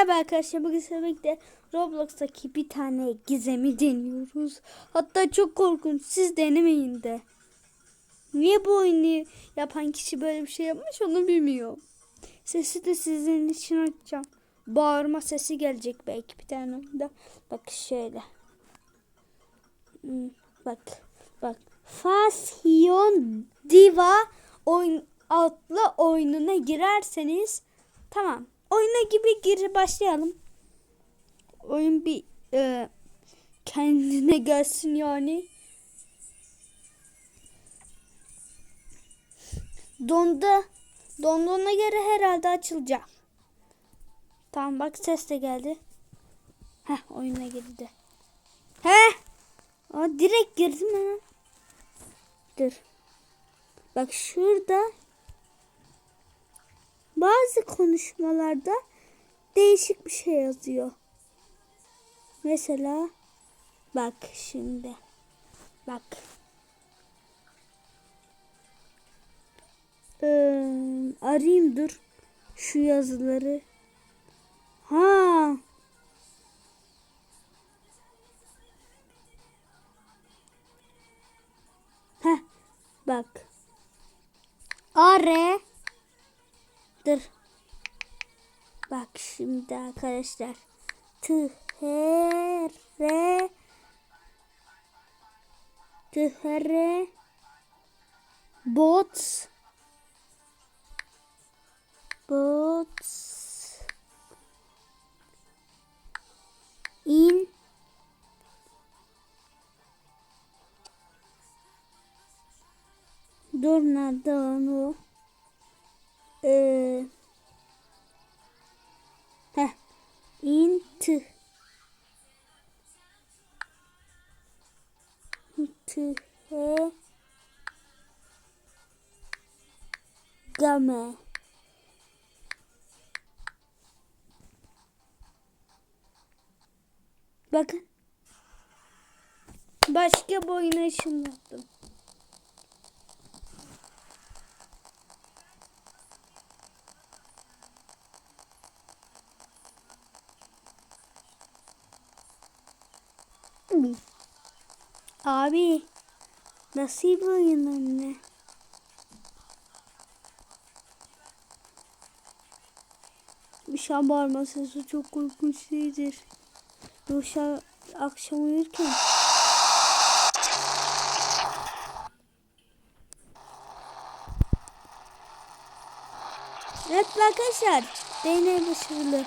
Merhaba arkadaşlar bugün sizlerle Roblox'taki bir tane gizemi deniyoruz. Hatta çok korkunç siz denemeyin de. Niye bu oyunu yapan kişi böyle bir şey yapmış onu bilmiyorum. Sesi de sizin için açacağım. Bağırma sesi gelecek belki bir tane oyunda. Bak şöyle. Hmm, Bak bak. Fashion Diva oyun adlı oyununa girerseniz tamam. Oyuna gibi gir başlayalım. Oyun bir e, kendine gelsin yani. Dondu. Donduğuna göre herhalde açılacak. Tamam bak ses de geldi. Heh oyuna girdi. Heh. Aa, direkt girdim ben. Dur. Bak şurada bazı konuşmalarda değişik bir şey yazıyor. Mesela bak şimdi. Bak. Ee, arayayım dur. Şu yazıları. Ha. Heh. Bak. Are. Dur. Bak şimdi arkadaşlar. Tühere. Tühere. Bots. Bots. In. Dur nerede onu? Ee, Into. He. Game. Bakın. Başka boyuna ışınladım. Abi nasıl bir oyun anne? Bir şey bağırma sesi çok korkunç şeydir. Yoksa akşam uyurken Evet arkadaşlar deney başarılı.